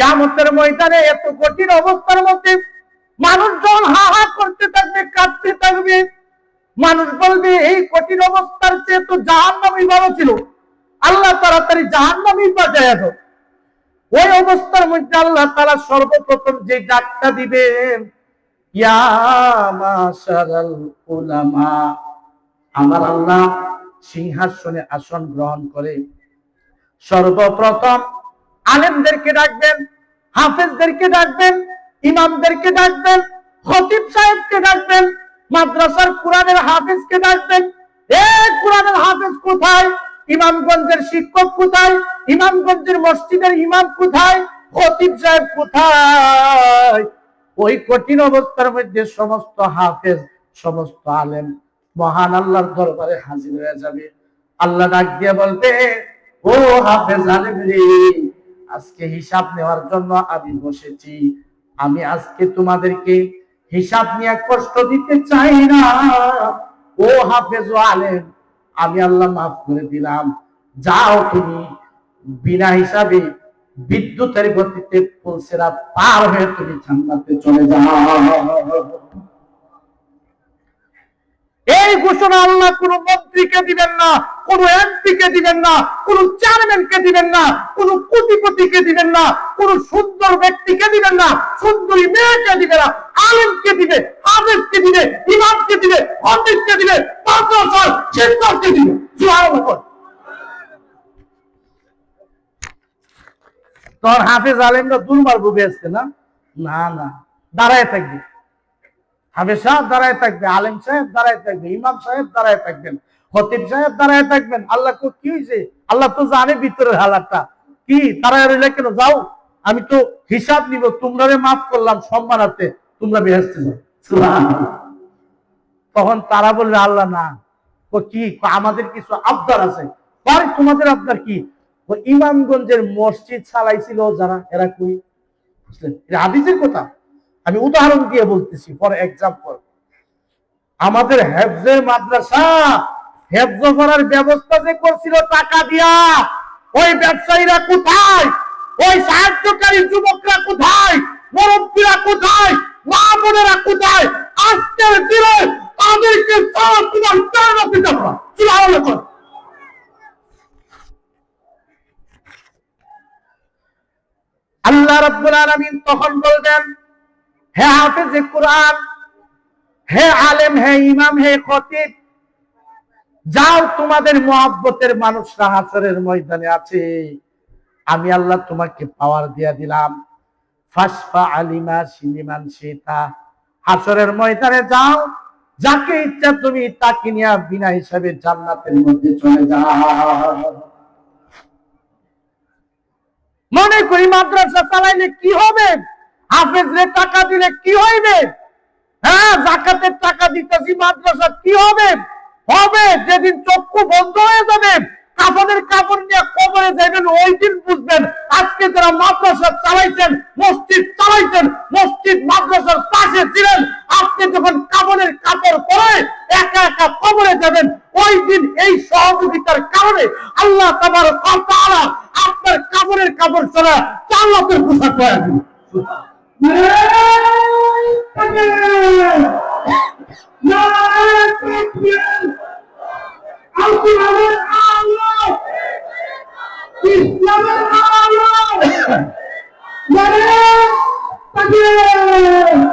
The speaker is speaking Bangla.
কেমতের ময়দানে এত কঠিন অবস্থার মধ্যে মানুষজন হা হা করতে থাকবে, কাঁদতে থাকবে। মানুষ বলবে, এই কঠিন অবস্থার চেয়ে তো জাহান নামই ভালো ছিল। আল্লাহ তাড়াতাড়ি জাহান নামই দাও। ওই অবস্থার মধ্যে আল্লাহ তারা সর্বপ্রথম যে ডাকটা দিবেন আমার আল্লাহ সিংহাসনে আসন গ্রহণ করে। সর্বপ্রথম আলেমদেরকে ডাকবেন, হাফেজদেরকে ডাকবেন, ইমামদেরকে ডাকবেন, খতিব সাহেবকে ডাকবেন, মাদ্রাসার কোরআনের হাফেজকে ডাকবেন। এ কোরআনের হাফেজ কোথায়? ইমামগঞ্জের শিক্ষক কোথায়? ইমামগঞ্জের মসজিদের ইমাম কোথায়? সাহেব কোথায়? ওই কঠিন অবস্থার মধ্যে সমস্ত হাফেজ, সমস্ত আলেম মহান আল্লাহর দরবারে হাজির হয়ে যাবে। আল্লাহ ডাক দিয়ে ও হাফেজ আলেম রে আজকে হিসাব নেওয়ার জন্য আমি বসেছি। আমি আজকে তোমাদেরকে হিসাব নিয়ে কষ্ট দিতে চাই না। ও হাফেজ আলেম, আমি আল্লাহ মাফ করে দিলাম। যাও তুমি বিনা হিসাবে বিদ্যুতের গতিতে পৌঁছেরা পার হয়ে তুমি জান্নাতে চলে যাও। এই ঘোষণা আল্লাহ কোন মন্ত্রীকে দিবেন না, কোন এমপিকে দিবেন না, কোন চেয়ারম্যানকে দিবেন না, কোন কোটিপতিকে দিবেন না, কোন সুন্দর ব্যক্তিকে দিবেন না, সুন্দরী মেয়েকে দিবে না, আলেমকে দিবে, হাফেজকে দিবে, ইমামকে দিবে হদিসকে দিবে পাঁচশো শিক্ষককে দিবে তোর হাফেজ আলেমরা দুর্বার বুকে আসছে না? না না, দাঁড়ায় থাকবে। হাফেজ সাহেব দাঁড়ায় থাকবে আলেম সাহেব দাঁড়ায় থাকবে ইমাম সাহেব দাঁড়ায় থাকবেন, খতিব সাহেব দাঁড়ায় থাকবেন। আল্লাহ কো কি হয়েছে আল্লাহ তো জানে ভিতরের হালাতটা। কি? তারা রইলে কেন? যাও, আমি তো হিসাব নিব তোমরা মাফ করলাম সম্মানাতে তোমরা বেহেস্তে তখন তারা বলবে আল্লাহ না, ও কি আমাদের কিছু আবদার আছে। আরে তোমাদের আবদার কি? ইমামগঞ্জের মসজিদ চালাইছিল যারা, এরা কই? বুঝলেন? এটা হাদিসের কথা। আমি উদাহরণ দিয়ে বলতেছি ফর এক্সাম্পল আমাদের হেফজের মাদ্রাসা, হেফজ করার ব্যবস্থা যে করছিল টাকা দিয়া, ওই ব্যবসায়ীরা কোথায়? ওই সাহায্যকারী যুবকরা কোথায়? মুরব্বীরা কোথায়? মা বোনেরা কোথায়? আজকের দিনে তাদেরকে সব তোমার যাব সুবহানাল্লাহ বল। আল্লাহ রাব্বুল আলামিন তখন বলবেন হে হাফেজ কোরআন, হে আলেম, হে ইমাম, হে খতিব, যাও তোমাদের মহাব্বতের মানুষরা হাসরের ময়দানে আছে। আমি আল্লাহ তোমাকে পাওয়ার দিয়া দিলাম। ফাসফা আলিমা সিলিমান সীতা। হাসরের ময়দানে যাও, যাকে ইচ্ছা তুমি তাকে নিয়ে বিনা হিসাবে জান্নাতের মধ্যে চলে যাও। মনে করি মাদ্রাসা চালাইলে কি হবে? হাফেজরে টাকা দিলে কি হইবে? হ্যাঁ জাকাতের টাকা দিতেছি, মাদ্রাসা কি হবে? হবে, যেদিন চক্ষু বন্ধ হয়ে যাবে, কাপড়ের কাপড় নিয়ে কবরে ওই দিন বুঝবেন, আজকে যারা মাদ্রাসা চালাইছেন, মসজিদ চালাইছেন, মসজিদ মাদ্রাসার পাশে ছিলেন যখন কাপড়ের কাপড় পরে একা একা কবরে যাবেন, ওই দিন এই সহযোগিতার কারণে আল্লাহ তাআলা আপনার কাপড়ের কাপড় ছাড়া চাল্লাতের পোশাক দিন Al-Quran'ın Allah İslam'ın Allah Nereye takdir